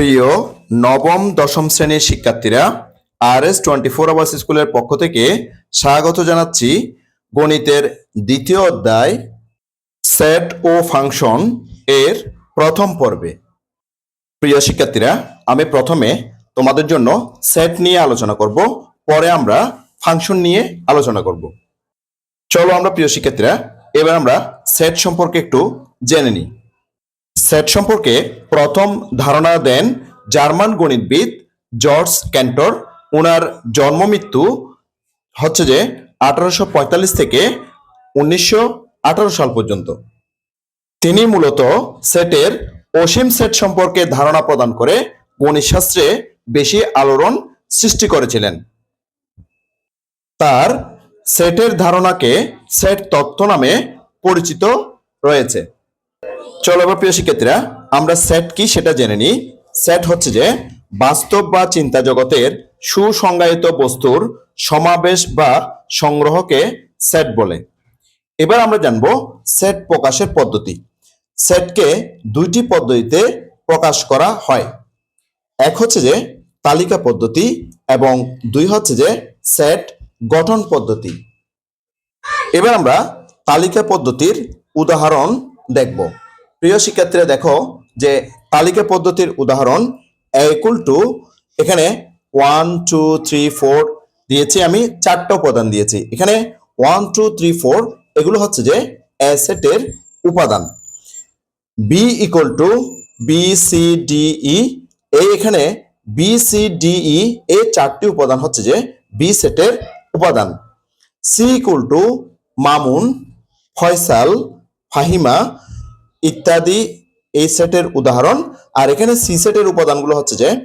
প্রিয় নবম, দশম শ্রেণির শিক্ষার্থীরা R S twenty four hours স্কুলের পক্ষ থেকে স্বাগত জানাচ্ছি গণিতের দ্বিতীয় অধ্যায় সেট ও ফাংশন এর প্রথম পর্বে। প্রিয় শিক্ষার্থীরা, আমি প্রথমে তোমাদের জন্য সেট নিয়ে আলোচনা করব, পরে আমরা ফাংশন নিয়ে আলোচনা করব। চলো আমরা প্রিয় শিক্ষার্থীরা, এবার আমরা সেট সম্পর্কে একটু জেনে নিই। সেট সম্পর্কে প্রথম ধারণা দেন জার্মান গণিতবিদ জর্জ ক্যান্টর। ওনার জন্ম মৃত্যু হচ্ছে যে আঠারোশো পঁয়তাল্লিশ থেকে উনিশশো আঠেরো সাল পর্যন্ত। তিনি মূলত সেটের অসীম সেট সম্পর্কে ধারণা প্রদান করে গণিতশাস্ত্রে বেশি আলোড়ন সৃষ্টি করেছিলেন। তার সেটের ধারণাকে সেট তত্ত্ব নামে পরিচিত রয়েছে। চলো এবার প্রিয় শিক্ষার্থীরা, আমরা সেট কি সেটা জেনে নিই। সেট হচ্ছে যে বাস্তব বা চিন্তা জগতের সুসংজ্ঞায়িত বস্তুর সমাবেশ বা সংগ্রহকে সেট বলে। এবার আমরা জানব সেট প্রকাশের পদ্ধতি। সেটকে দুইটি পদ্ধতিতে প্রকাশ করা হয়। এক হচ্ছে যে তালিকা পদ্ধতি এবং দুই হচ্ছে যে সেট গঠন পদ্ধতি। এবার আমরা তালিকা পদ্ধতির উদাহরণ দেখব। প্রিয় শিক্ষার্থীরা, দেখো যে তালিকা পদ্ধতির উদাহরণ ইকুয়াল টু এখানে ওয়ান টু থ্রি ফোর দিয়েছি আমি, চারটা উপাদান দিয়েছি। এখানে ওয়ান টু থ্রি ফোর এগুলো হচ্ছে যে অ্যাসেটের উপাদান। B equal to B C D E এই এখানে বি সি ডি ই এই চারটি উপাদান হচ্ছে যে বি সেটের উপাদান। C equal to Mamun, Faisal, Fahima ইত্যাদি এই সেটের উদাহরণ। আর এখানে সি সেটের উপাদানগুলো হচ্ছে যে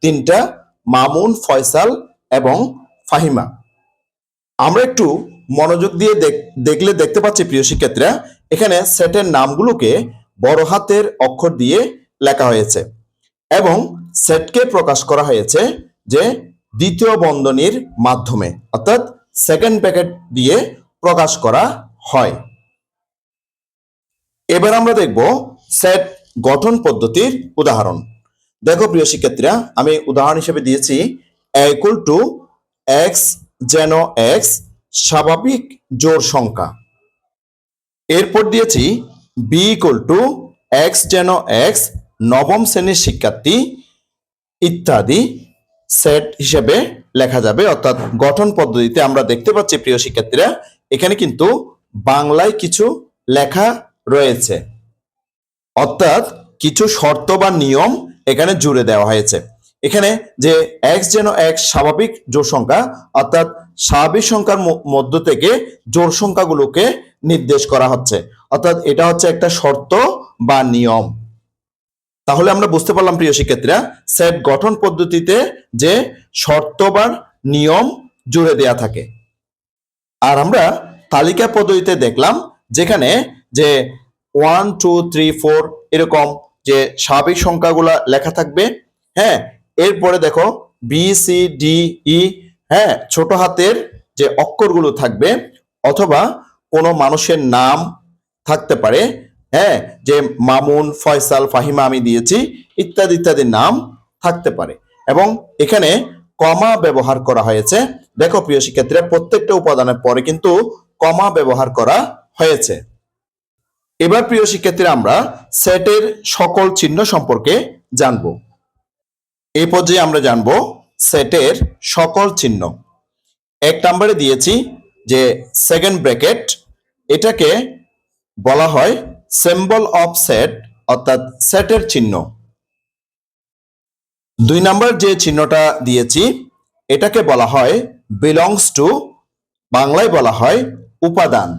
তিনটা, মামুন, ফয়সাল এবং ফাহিমা। আমরা একটু মনোযোগ দিয়ে দেখ- দেখলে দেখতে পাচ্ছি প্রিয় শিক্ষার্থীরা, এখানে সেটের নামগুলোকে বড় হাতের অক্ষর দিয়ে লেখা হয়েছে এবং সেটকে প্রকাশ করা হয়েছে যে দ্বিতীয় বন্ধনীর মাধ্যমে, অর্থাৎ সেকেন্ড প্যাকেট দিয়ে প্রকাশ করা হয়। এবার আমরা দেখব সেট গঠন পদ্ধতির উদাহরণ। দেখো প্রিয় শিক্ষার্থীরা, আমি উদাহরণ হিসেবে দিয়েছি ইকুয়াল টু এক্স যেন এক্স স্বাভাবিক জোড় সংখ্যা। এরপর দিয়েছি বি ইকুয়াল টু এক্স যেন এক্স নবম শ্রেণির শিক্ষার্থী ইত্যাদি সেট হিসেবে লেখা যাবে। অর্থাৎ গঠন পদ্ধতিতে আমরা দেখতে পাচ্ছি প্রিয় শিক্ষার্থীরা, এখানে কিন্তু বাংলায় কিছু লেখা রয়েছে। অর্থাৎ কিছু শর্ত বা নিয়ম এখানে জুড়ে দেওয়া হয়েছে। এখানে যে এক্স যেন এক স্বাভাবিক জোড় সংখ্যা, অর্থাৎ স্বাভাবিক সংখ্যার মধ্য থেকে জোড় সংখ্যাগুলোকে নির্দেশ করা হচ্ছে। অর্থাৎ এটা হচ্ছে একটা শর্ত বা নিয়ম। তাহলে আমরা বুঝতে পারলাম প্রিয় শিক্ষার্থীরা, সেট গঠন পদ্ধতিতে যে শর্ত বা নিয়ম জুড়ে দেয়া থাকে। আর আমরা তালিকা পদ্ধতিতে দেখলাম যেখানে যে ওয়ান টু থ্রি ফোর এরকম যে স্বাভাবিক সংখ্যাগুলা লেখা থাকবে। হ্যাঁ এরপরে দেখো বি সি ডি ই হ্যাঁ ছোট হাতের যে অক্ষরগুলো থাকবে অথবা কোনো মানুষের নাম থাকতে পারে। হ্যাঁ যে মামুন, ফয়সাল, ফাহিমা আমি দিয়েছি, ইত্যাদি ইত্যাদি নাম থাকতে পারে। এবং এখানে কমা ব্যবহার করা হয়েছে। দেখো প্রিয় শিক্ষার্থীরা, প্রত্যেকটা উপাদানের পরে কিন্তু কমা ব্যবহার করা হয়েছে। এবার প্রিয় শিক্ষার্থীরা, আমরা সেটের সকল চিহ্ন সম্পর্কে জানব। এই পর্যায়ে আমরা জানব সেটের সকল চিহ্ন। এক নম্বরে দিয়েছি যে সেকেন্ড ব্র্যাকেট এটাকে বলা হয় সিম্বল অফ সেট অর্থাৎ সেটের চিহ্ন। দুই নাম্বার যে চিহ্নটা দিয়েছি, এটাকে বলা হয় বিলংস টু বাংলায় বলা হয় উপাদান।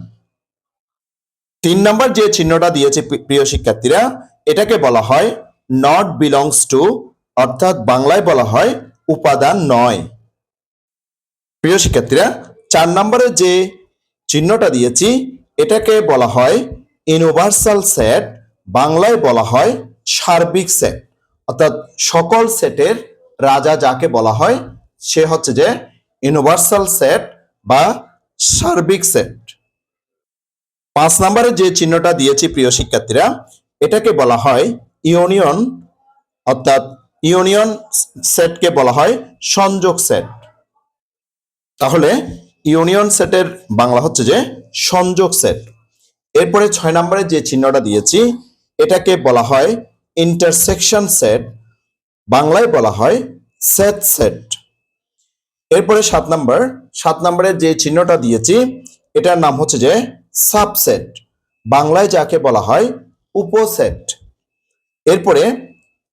তিন নম্বর যে চিহ্নটা দিয়েছে প্রিয় শিক্ষার্থীরা, এটাকে বলা হয় নট বিলংস টু অর্থাৎ বাংলায় বলা হয় উপাদান নয়। প্রিয় শিক্ষার্থীরা, চার নম্বরে যে চিহ্নটা দিয়েছি, এটাকে বলা হয় ইউনিভার্সাল সেট বাংলায় বলা হয় সার্বিক সেট অর্থাৎ সকল সেটের রাজা যাকে বলা হয়, সে হচ্ছে যে ইউনিভার্সাল সেট বা সার্বিক সেট পাঁচ নম্বরে যে চিহ্নটা দিয়েছি প্রিয় শিক্ষার্থীরা, এটাকে বলা হয় ইউনিয়ন, অর্থাৎ ইউনিয়ন সেটকে বলা হয় সংযোগ সেট। তাহলে ইউনিয়ন সেটের বাংলা হচ্ছে যে সংযোগ সেট। এরপরে ছয় নম্বরে যে চিহ্নটা দিয়েছি, এটাকে বলা হয় ইন্টারসেকশন সেট বাংলায় বলা হয় সেট সেট এরপরে সাত নাম্বার, সাত নম্বরে যে চিহ্নটা দিয়েছি, এটার নাম হচ্ছে যে সাবসেট। বাংলায় যাকে বলা হয় উপসেট। এরপরে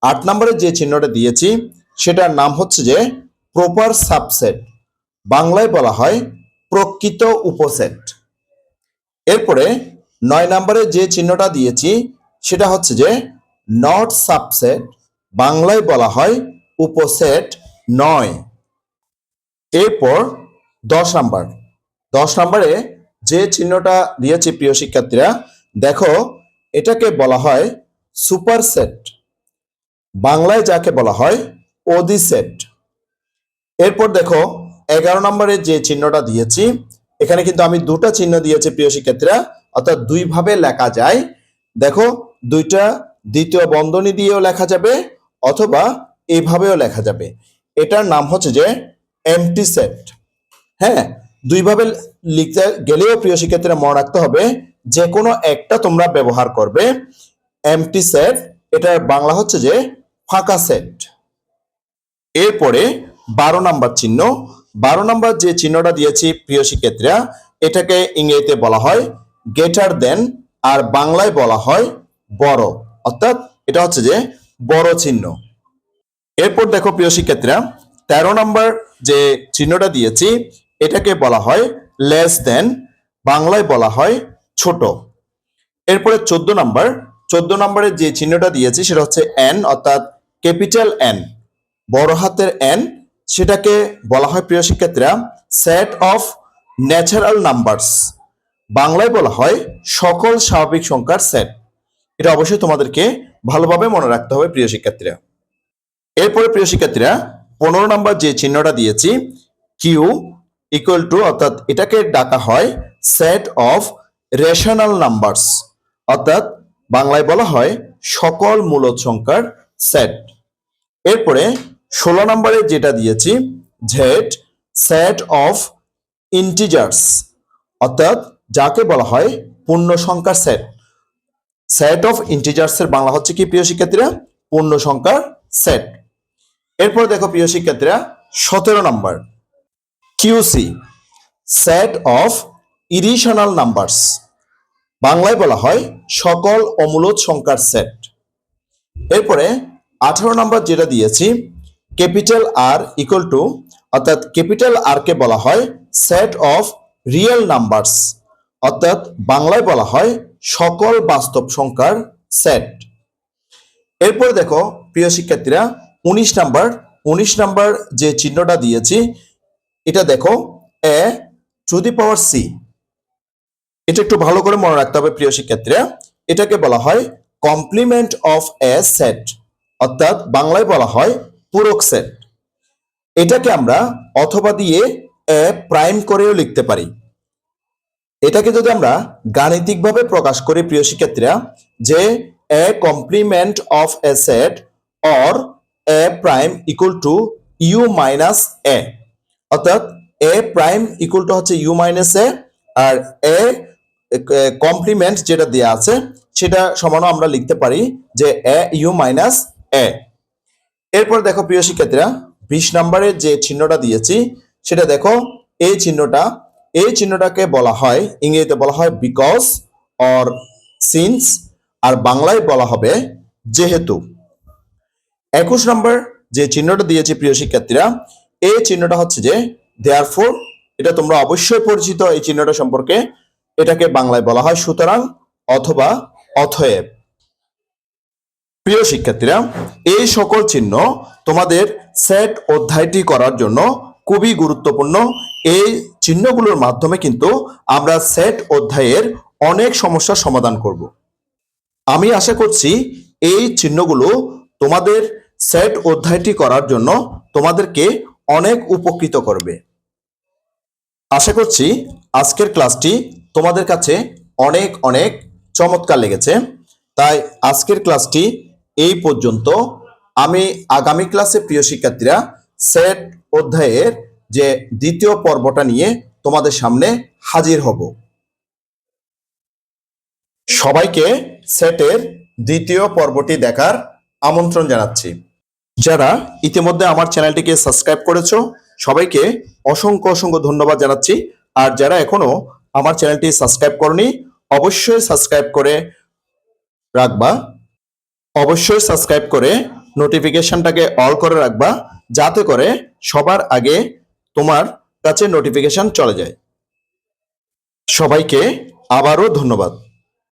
আট নম্বরে যে চিহ্নটা দিয়েছি, সেটার নাম হচ্ছে যে প্রপার সাবসেট। বাংলায় বলা হয় প্রকৃত উপসেট। এরপরে নয় নম্বরে যে চিহ্নটা দিয়েছি, সেটা হচ্ছে যে নট সাবসেট বাংলায় বলা হয় উপসেট নয়। এরপর দশ নাম্বার। দশ নম্বরে যে চিহ্নটা দিয়েছি প্রিয় শিক্ষার্থীরা, দেখো, এটাকে বলা হয় সুপার সেট। বাংলায় যাকে বলা হয় ওদি সেট। এরপর দেখো, এগারো নম্বরে যে চিহ্নটা দিয়েছি, এখানে কিন্তু আমি দুটা চিহ্ন দিয়েছি প্রিয় শিক্ষার্থীরা, অর্থাৎ দুই ভাবে লেখা যায়। দেখো, দুইটা দ্বিতীয় বন্ধনী দিয়েও লেখা যাবে, অথবা এইভাবেও লেখা যাবে। এটার নাম হচ্ছে যে এমটি সেট হ্যাঁ দুইভাবে লিখতে গেলেও প্রিয় শিক্ষার্থীরা মনে রাখতে হবে, যে কোনো একটা তোমরা ব্যবহার করবে। এমটি সেট এটার বাংলা হচ্ছে যে ফাঁকা সেট এরপরে বারো নাম্বার চিহ্ন। বারো নাম্বার যে চিহ্নটা দিয়েছি প্রিয় শিক্ষার্থীরা, এটাকে ইংরেজিতে বলা হয় গেটার দেন আর বাংলায় বলা হয় বড়। অর্থাৎ এটা হচ্ছে যে বড় চিহ্ন। এরপর দেখো প্রিয় শিক্ষার্থীরা, তেরো নাম্বার যে চিহ্নটা দিয়েছি এটাকে বলা হয় লেস দেন বাংলায় বলা হয় ছোট। এরপরে চোদ্দ নম্বর, চোদ্দ নম্বরের যে চিহ্নটা দিয়েছি সেটা হচ্ছে এন অর্থাৎ ক্যাপিটাল এন বড় হাতের এন সেটাকে বলা হয় প্রিয় শিক্ষার্থীরা সেট অফ ন্যাচারাল নাম্বারস বাংলায় বলা হয় সকল স্বাভাবিক সংখ্যার সেট এটা অবশ্যই তোমাদেরকে ভালোভাবে মনে রাখতে হবে প্রিয় শিক্ষার্থীরা। এরপরে প্রিয় শিক্ষার্থীরা, পনেরো নম্বর যে চিহ্নটা দিয়েছি কিউ ইকুয়াল টু অর্থাৎ এটাকে ডাকা হয় সেট অফ রেশনাল নাম্বারস অর্থাৎ বাংলায় বলা হয় সকল মূলদ সংখ্যার সেট এরপরে ষোলো নম্বরে যেটা দিয়েছি জেড সেট অফ ইন্টিজার্স অর্থাৎ যাকে বলা হয় পূর্ণ সংখ্যার সেট সেট অফ ইন্টিজার্সের বাংলা হচ্ছে কি প্রিয় শিক্ষার্থীরা? পূর্ণ সংখ্যার সেট এরপর দেখো প্রিয় শিক্ষার্থীরা, সতেরো নম্বর। QC set of irrational numbers বাংলায় বলা হয় সকল অমূলদ সংখ্যার সেট এরপরে আঠারো নাম্বার যেটা দিয়েছি ক্যাপিটাল আর ইকুয়াল টু অর্থাৎ ক্যাপিটাল আর কে বলা হয় সেট অফ রিয়েল নাম্বারস অর্থাৎ বাংলায় বলা হয় সকল বাস্তব সংখ্যার সেট এরপরে দেখো, প্রিয় শিক্ষার্থীরা, উনিশ নাম্বার উনিশ নাম্বার যে চিহ্নটা দিয়েছি এটা দেখো এ টু দি পাওয়ার সি এটা একটু ভালো করে মনে রাখতে হবে প্রিয় শিক্ষার্থীরা। এটাকে বলা হয় কমপ্লিমেন্ট অফ এ সেট অর্থাৎ বাংলায় বলা হয় পূরক সেট এটাকে আমরা অথবা দিয়ে এ প্রাইম করেও লিখতে পারি। এটাকে যদি আমরা গাণিতিকভাবে প্রকাশ করি প্রিয় শিক্ষার্থীরা, যে A complement of A set or A prime equal to U minus A অর্থাৎ এ প্রাইম ইকুয়াল টু হচ্ছে ইউ মাইনাস এ আর এ কমপ্লিমেন্ট যেটা দেওয়া আছে, সেটা সমানও আমরা লিখতে পারি যে এ ইউ মাইনাস এ এরপর দেখো প্রিয় শিক্ষার্থীরা, বিশ নম্বরের যে চিহ্নটা দিয়েছি, সেটা দেখো, এই চিহ্নটা, এই চিহ্নটাকে বলা হয়, ইংরেজিতে বলা হয় বিকজ অর সিন্স আর বাংলায় বলা হবে যেহেতু। একুশ নম্বর যে চিহ্নটা দিয়েছি প্রিয় শিক্ষার্থীরা এই চিহ্নটা হচ্ছে যে দেয়ার ফোর এটা তোমরা অবশ্যই পরিচিত এই চিহ্নটা সম্পর্কে। এটাকে বাংলায় বলা হয় সুতরাং অথবা অথয়েব। প্রিয় শিক্ষার্থীরা, এই সকল চিহ্ন তোমাদের সেট অধ্যায়টি করার জন্য খুবই গুরুত্বপূর্ণ। এই চিহ্নগুলোর মাধ্যমে কিন্তু আমরা সেট অধ্যায়ের অনেক সমস্যার সমাধান করব। আমি আশা করছি এই চিহ্নগুলো তোমাদের সেট অধ্যায়টি করার জন্য তোমাদেরকে অনেক উপকৃত করবে। আশা করছি আজকের ক্লাসটি তোমাদের কাছে অনেক অনেক চমৎকার লেগেছে। তাই আজকের ক্লাসটি এই পর্যন্ত। আমি আগামী ক্লাসে প্রিয় শিক্ষার্থীরা সেট অধ্যায়ের যে দ্বিতীয় পর্বটা নিয়ে তোমাদের সামনে হাজির হব। সবাইকে সেটের দ্বিতীয় পর্বটি দেখার আমন্ত্রণ জানাচ্ছি। যারা ইতিমধ্যে আমার চ্যানেলটিকে সাবস্ক্রাইব করেছ, সবাইকে অসংখ্য অসংখ্য ধন্যবাদ জানাচ্ছি। আর যারা এখনও আমার চ্যানেলটি সাবস্ক্রাইব করনি, অবশ্যই সাবস্ক্রাইব করে রাখবা। অবশ্যই সাবস্ক্রাইব করে নোটিফিকেশনটাকে অল করে রাখবা, যাতে করে সবার আগে তোমার কাছে নোটিফিকেশন চলে যায়। সবাইকে আবারও ধন্যবাদ।